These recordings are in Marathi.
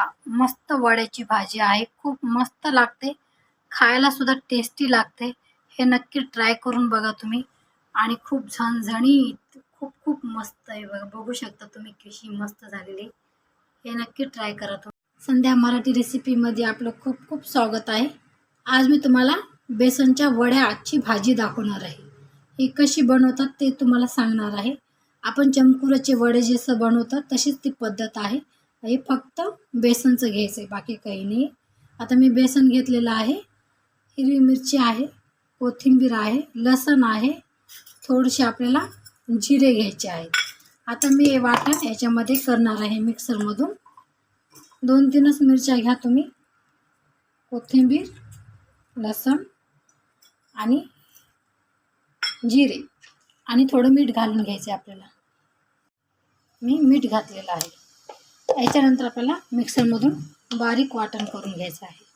बघा मस्त वड्याची भाजी आहे खूप मस्त लागते. खायला सुद्धा टेस्टी लागते. हे नक्की ट्राय करून बघा तुम्ही. आणि खूप झणझणीत खूप खूप मस्त आहे बघा. बघू शकता तुम्ही कशी मस्त झालेली. हे नक्की ट्राय करा तुम्ही. संध्या मराठी रेसिपीमध्ये आपलं खूप खूप स्वागत आहे. आज मी तुम्हाला बेसनच्या वड्याची भाजी दाखवणार आहे. ही कशी बनवतात ते तुम्हाला सांगणार आहे. आपण चमकुराचे वडे जसं बनवतात तशीच ती पद्धत आहे. हे फक्त बेसनचं घ्यायचं आहे बाकी काही नाही. आता मी बेसन घेतलेलं आहे हिरवी मिरची आहे कोथिंबीर आहे लसण आहे थोडेसे आपल्याला जिरे घ्यायचे आहेत. आता मी हे वाटण याच्यामध्ये करणार आहे मिक्सरमधून. दोन तीनच मिरच्या घ्या तुम्ही. कोथिंबीर लसण आणि जिरे. आणि थोडं मीठ घालून घ्यायचं आपल्याला. मी मीठ घातलेलं आहे. याच्यानंतर आपल्याला मिक्सरमधून बारीक वाटण करून घ्यायचं आहे.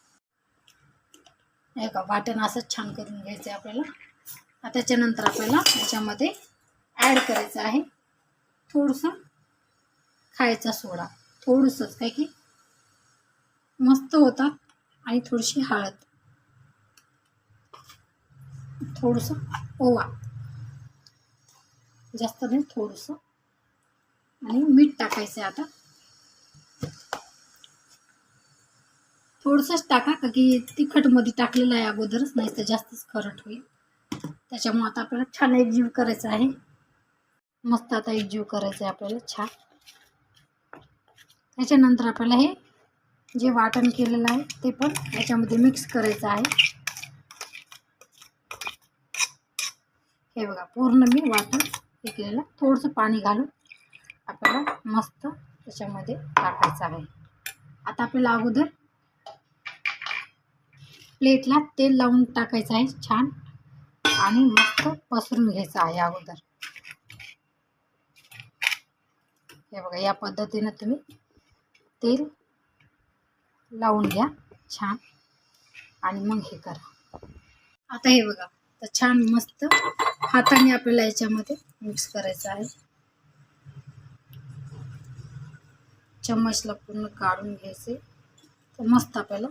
का वाटण असंच छान करून घ्यायचं आहे आपल्याला. आता त्याच्यानंतर आपल्याला याच्यामध्ये ॲड करायचं आहे थोडंसं खायचा सोडा. थोडंसंच काय की मस्त होतात आणि थोडीशी हळद. थोडंसं ओवा. जास्त नाही थोडंसं. आणि मीठ टाकायचं आहे आता. थोडंसंच टाका का की तिखटमध्ये टाकलेलं आहे अगोदरच नाही तर जास्तच खरट होईल. त्याच्यामुळे आता आपल्याला छान एकजीव करायचं आहे. मस्त आता एकजीव करायचं आहे आपल्याला छान. त्याच्यानंतर आपल्याला हे जे वाटण केलेलं आहे ते पण याच्यामध्ये मिक्स करायचं आहे. हे बघा पूर्ण मी वाटण हे केलेलं. थोडंसं पाणी घालून आपल्याला मस्त त्याच्यामध्ये टाकायचं आहे. आता आपल्याला अगोदर प्लेटला तेल लावून टाकायचं आहे छान. आणि मस्त पसरून घ्यायचं आहे अगोदर. हे बघा या पद्धतीनं तुम्ही तेल लावून घ्या छान. आणि मग हे करा. आता हे बघा तर छान मस्त हाताने आपल्याला याच्यामध्ये मिक्स करायचं आहे. चम्मचला पूर्ण काढून घ्यायचे. तर मस्त आपल्याला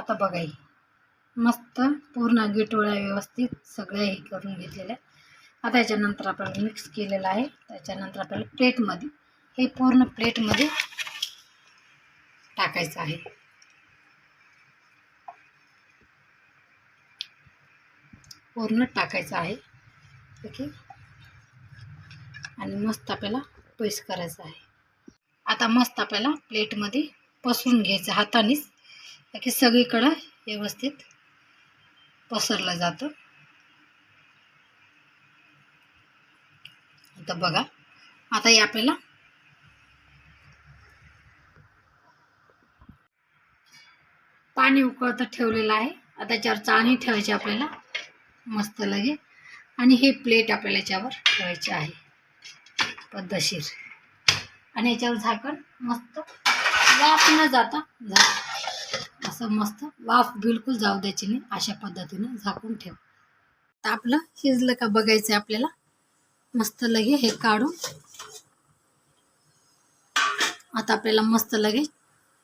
आता बघा मस्त पूर्ण गिटोळ्या व्यवस्थित सगळ्या हे करून घेतलेल्या. आता याच्यानंतर आपण मिक्स केलेलं आहे. त्याच्यानंतर आपल्याला प्लेटमध्ये हे पूर्ण प्लेटमध्ये टाकायचं आहे. पूर्ण टाकायचं आहे. ओके? आणि मस्त आपल्याला पेस्ट करायचं आहे. आता मस्त आपल्याला प्लेटमध्ये पसरून घ्यायचं हातानेच. की सगळीकडं व्यवस्थित पसरलं जातं. आता बघा आता हे आपल्याला पाणी उकळतं ठेवलेलं आहे. आता त्याच्यावर चाळणी ठेवायची आपल्याला मस्त लगे. आणि हे प्लेट आपल्याला याच्यावर ठेवायचे आहे पद्धतशीर. आणि याच्यावर झाकण मस्त वाफ न जाता झाकण. असं मस्त वाफ बिलकुल जाऊ द्यायची नाही अशा पद्धतीनं झाकून ठेव. आता आपलं शिजलं का बघायचं आहे आपल्याला. मस्त लगे हे काढून. आता आपल्याला मस्त लगे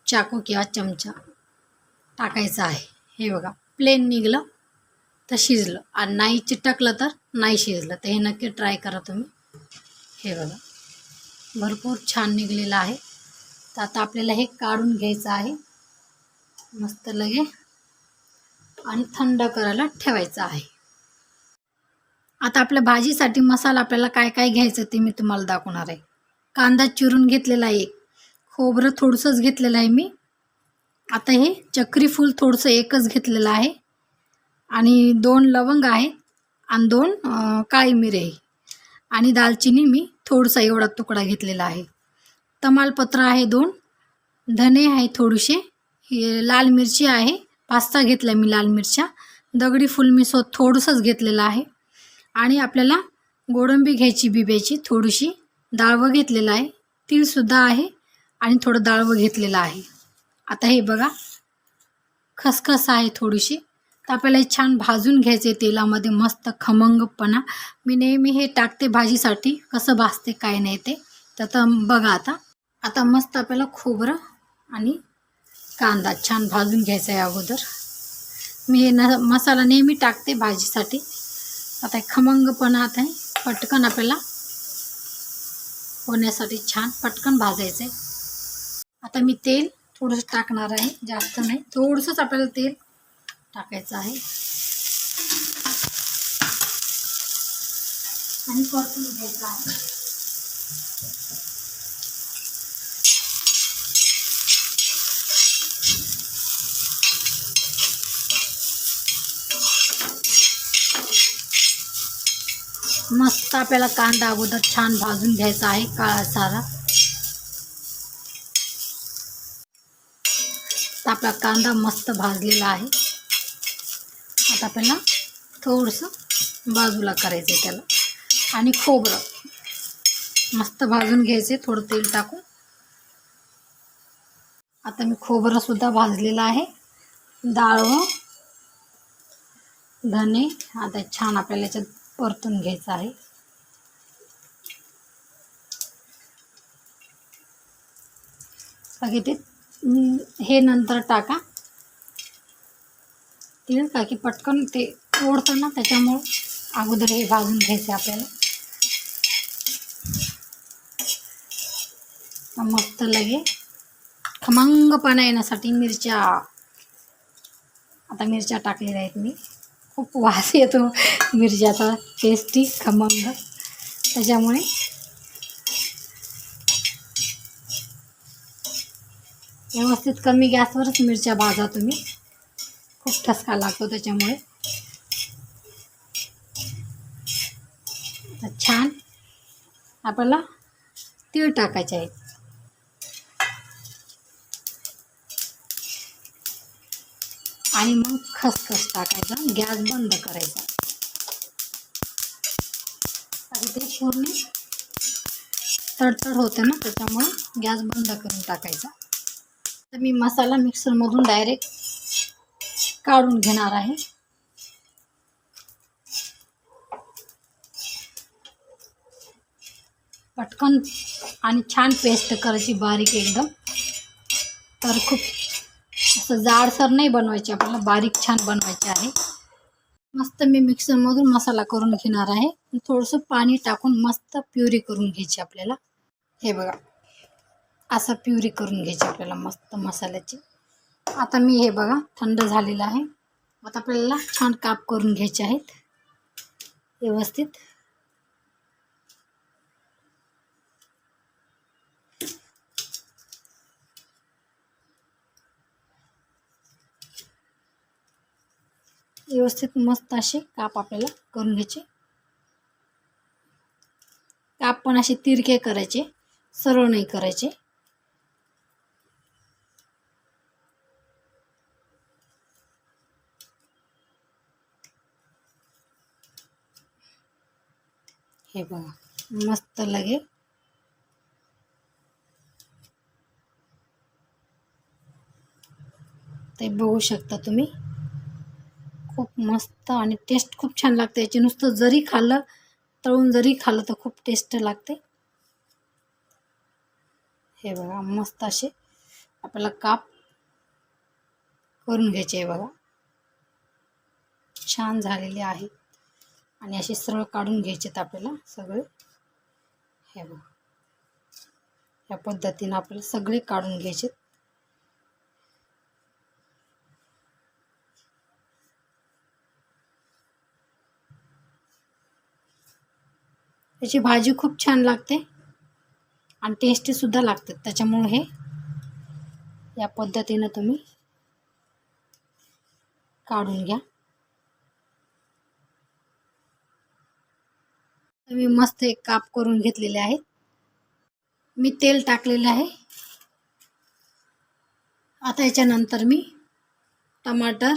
चाकू किंवा चमचा टाकायचा आहे. हे बघा प्लेन निघलं तर शिजलं. आणि नाही चिटकलं तर नाही शिजलं. तर हे नक्की ट्राय करा तुम्ही. हे बघा भरपूर छान निघलेलं आहे. तर आता आपल्याला हे काढून घ्यायचं आहे. मस्त लगे आणि थंड करायला ठेवायचं आहे. आता आपल्या भाजीसाठी मसाला आपल्याला काय काय घ्यायचं ते मी तुम्हाला दाखवणार आहे. कांदा चिरून घेतलेला आहे खोबरं थोडंसंच घेतलेलं आहे मी. आता हे चक्री फूल थोडंसं एकच घेतलेलं आहे. आणि दोन लवंग आहे आणि दोन काळी मिरे आहे. आणि दालचिनी मी थोडासा एवढा तुकडा घेतलेला आहे. तमालपत्र आहे दोन धने आहे थोडेसे हे लाल मिरची आहे. पास्ता घेतला घेतल्या मी लाल मिरच्या. दगडी फुल मी सो थोडंसंच घेतलेलं आहे. आणि आपल्याला गोडंबी घ्यायची बिब्याची थोडीशी. डाळवं घेतलेलं आहे. तीळसुद्धा आहे आणि थोडं डाळवं घेतलेलं आहे. आता हे बघा. खसखस आहे थोडीशी. तर आपल्याला हे छान भाजून घ्यायचे तेलामध्ये. मस्त खमंगपणा. मी नेहमी हे टाकते भाजीसाठी. कसं भाजते काय नाही ते. तर बघा आता. आता मस्त आपल्याला खोबरं आणि कांदा छान भाजून घ्यायचा आहे अगोदर. मी हे न मसाला नेहमी टाकते भाजीसाठी. आता हे खमंगपणा आता आहे. पटकन आपल्याला होण्यासाठी छान पटकन भाजायचं आहे. आता मी तेल थोडंसं टाकणार आहे. जास्त नाही. थोडंसंच आपल्याला तेल टाकायचं आहे. आणि परतून घ्यायचं आहे. मस्त आपल्याला कांदा अगोदर छान भाजून घ्यायचा आहे काळा सारा. आपला कांदा मस्त भाजलेला आहे. आता आपल्याला थोडंसं बाजूला करायचं आहे त्याला. आणि खोबरं. मस्त भाजून घ्यायचे थोडं तेल टाकून. आता मी खोबरंसुद्धा भाजलेलं आहे. डाळ धने. आता छान आपल्याला याच्यात परतून घ्यायचं आहे. बाकी ते हे नंतर टाका. तीळ का की पटकन ते ओढतं ना त्याच्यामुळं अगोदर हे भाजून घ्यायचे आपल्याला. मग मस्त लगे खमंगपणा येण्यासाठी मिरच्या आता मिरच्या टाकलेल्या आहेत मी. खूप वास येतो. मिरच्याचा टेस्टी खमंग. त्याच्यामुळे व्यवस्थित कमी गॅसवरच मिरच्या भाजा तुम्ही. खूप ठसका लागतो त्याच्यामुळे. छान. आपल्याला तीळ टाकायचे आहेत. आणि मग खसखस टाकायचा गॅस बंद करायचा. आणि ते पूर्ण तडतड होते ना त्याच्यामुळे गॅस बंद करून टाकायचा. तर मी मसाला मिक्सरमधून डायरेक्ट काढून घेणार आहे. पटकन आणि छान पेस्ट करायची बारीक एकदम. तर खूप असं जाडसर नाही बनवायची आपल्याला बारीक छान बनवायचे आहे. मस्त मी मिक्सरमधून मसाला करून घेणार आहे. थोडंसं पाणी टाकून मस्त प्युरी करून घ्यायची आपल्याला. हे बघा असं प्युरी करून घ्यायची आपल्याला मस्त मसाल्याची. आता मी हे बघा थंड झालेलं आहे. आता आपल्याला छान काप करून घ्यायचे आहेत. व्यवस्थित. व्यवस्थित मस्त असे काप आपल्याला करून घ्यायचे. काप पण असे तिरके करायचे सरळ नाही करायचे. हे बघा मस्त लगे ते बघू शकता तुम्ही. खूप मस्त आणि टेस्ट खूप छान लागते. याची नुसतं जरी खाल्लं तळून जरी खाल्लं तर खूप टेस्ट लागते. हे बघा मस्त असे आपल्याला काप करून घ्यायचे आहे बघा. छान झालेले आहेत. आणि असे सरळ काढून घ्यायचेत आपल्याला सगळे. हे बघा. या पद्धतीनं आपल्याला सगळे काढून घ्यायचे त्याची भाजी खूप छान लागते. आणि टेस्टीसुद्धा लागते. त्याच्यामुळे हे या पद्धतीनं तुम्ही काढून घ्या. मी मस्त एक काप करून घेतलेले आहेत. मी तेल टाकलेलं आहे. आता याच्यानंतर मी टमाटर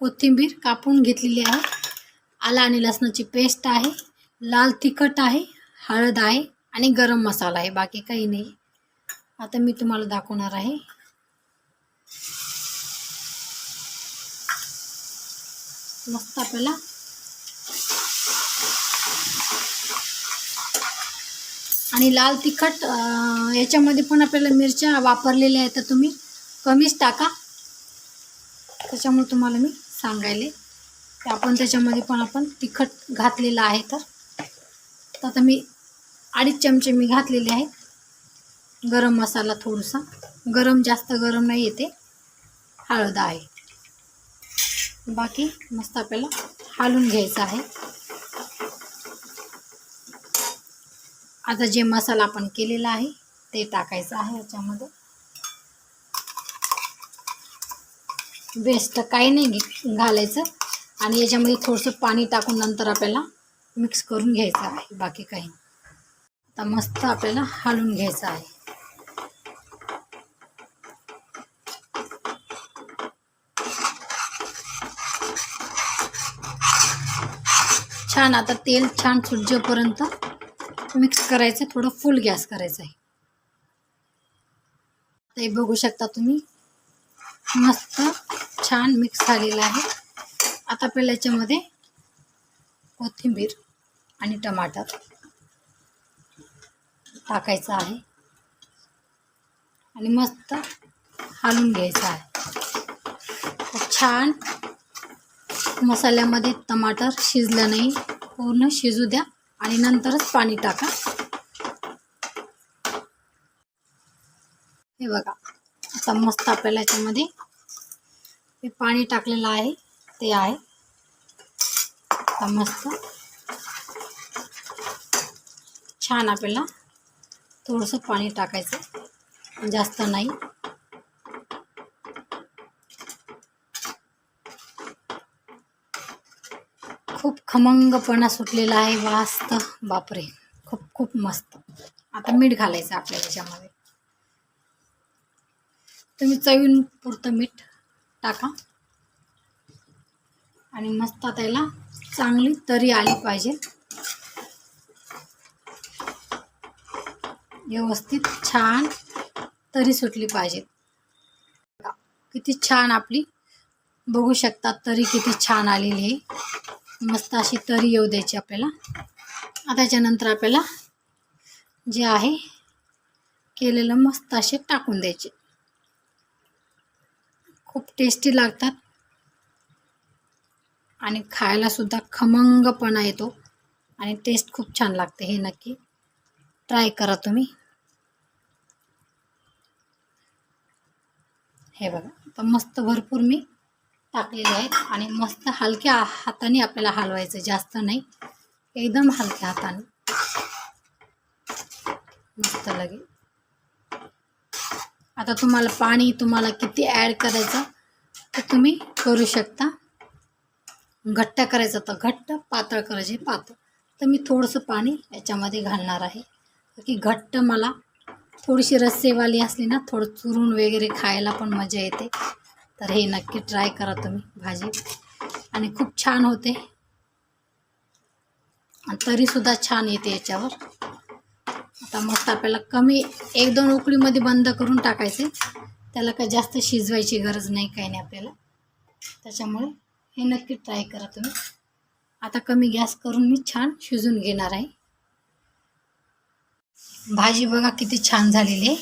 कोथिंबीर कापून घेतलेली आहे. आला आणि लसणाची पेस्ट आहे. लाल तिखट आहे हळद आहे आणि गरम मसाला आहे बाकी काही नाही. आता मी तुम्हाला दाखवणार आहे. मस्त आपल्याला आणि लाल तिखट याच्यामध्ये पण आपल्याला मिरच्या वापरलेल्या आहेत तर तुम्ही कमीच टाका. त्याच्यामुळे तुम्हाला मी सांगायले. आपण त्याच्यामध्ये पण आपण तिखट घातलेलं आहे तर. तर आता मी अडीच चमचे मी घातलेले आहेत. गरम मसाला थोडासा. गरम जास्त गरम नाही येते. हळद आहे. बाकी मस्त आपल्याला हालून घ्यायचं आहे. आता जे मसाला आपण केलेला आहे ते टाकायचं आहे याच्यामध्ये. बेस्ट काही नाही घालायचं. आणि याच्यामध्ये थोडंसं पाणी टाकून नंतर आपल्याला मिक्स करून घ्यायचा आहे बाकी काही आता मस्त आपल्याला हालून घ्यायचं आहे. छान आता तेल छान सुटजेपर्यंत मिक्स करायचं थोडं फुल गॅस करायचं आहे. आता हे बघू शकता तुम्ही मस्त छान मिक्स झालेलं आहे. आता आपल्याला याच्यामध्ये कोथिंबीर आणि टमाटर टाकायचं आहे. आणि मस्त हालून घ्यायचं आहे. छान. मसाल्यामध्ये टमाटर शिजलं नाही. पूर्ण शिजू द्या आणि नंतरच पाणी टाका. हे बघा आता मस्त आपल्याला याच्यामध्ये हे पाणी टाकलेलं आहे ते आहे. आता मस्त छान आपल्याला थोडंसं पाणी टाकायचं. जास्त नाही. खूप खमंगपणा सुटलेला आहे. वास्त. बापरे. खूप खूप मस्त. आता मीठ घालायचं आपल्याला याच्यामध्ये. तुम्ही चवीन पुरतं मीठ टाका. आणि मस्त त्याला चांगली तरी आली पाहिजे. व्यवस्थित छान तरी सुटली पाहिजे. किती छान आपली बघू शकता तरी किती छान आलेली आहे. मस्त अशी तरी येऊ द्यायची आपल्याला. त्याच्यानंतर आपल्याला जे आहे केलेलं मस्त असे टाकून द्यायचे. खूप टेस्टी लागतात. आणि खायला सुद्धा खमंगपणा येतो. आणि टेस्ट खूप छान लागते हे नक्की. ट्राय करा तुम्ही. हे बघा आता मस्त भरपूर मी टाकलेले आहेत आणि मस्त हलक्या हाताने आपल्याला हलवायचं जास्त नाही. एकदम हलक्या हाताने. मस्त लगे आता तुम्हाला पाणी तुम्हाला किती ॲड करायचं ते तुम्ही करू शकता. घट्ट करायचं तर घट्ट पातळ करायचे पातळ. तर मी थोडंसं पाणी याच्यामध्ये घालणार आहे. की घट्ट मला थोडीशी रस्सेवाली असली ना थोडं चुरून वगैरे खायला पण मजा येते. तर हे नक्की ट्राय करा तुम्ही भाजी. आणि खूप छान होते. आणि तरीसुद्धा छान येते याच्यावर. आता मस्त आपल्याला कमी एक दोन उकळीमध्ये बंद करून टाकायचे. त्याला काय जास्त शिजवायची गरज नाही काही नाही आपल्याला. त्याच्यामुळे हे नक्की ट्राय करा तुम्ही. आता कमी गॅस करून मी छान शिजून घेणार आहे. भाजी बघा किती छान झालेली आहे.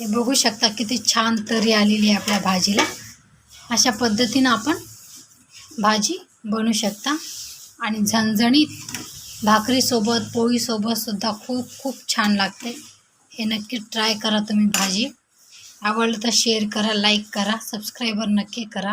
हे बघू शकता किती छान तरी आलेली आहे आपल्या भाजीला. अशा पद्धतीनं आपण भाजी बनवू शकता. आणि झणझणीत भाकरीसोबत पोळीसोबतसुद्धा खूप खूप छान लागते. हे नक्की ट्राय करा तुम्ही भाजी. आवडलं तर शेअर करा लाईक करा सबस्क्राईबर नक्की करा.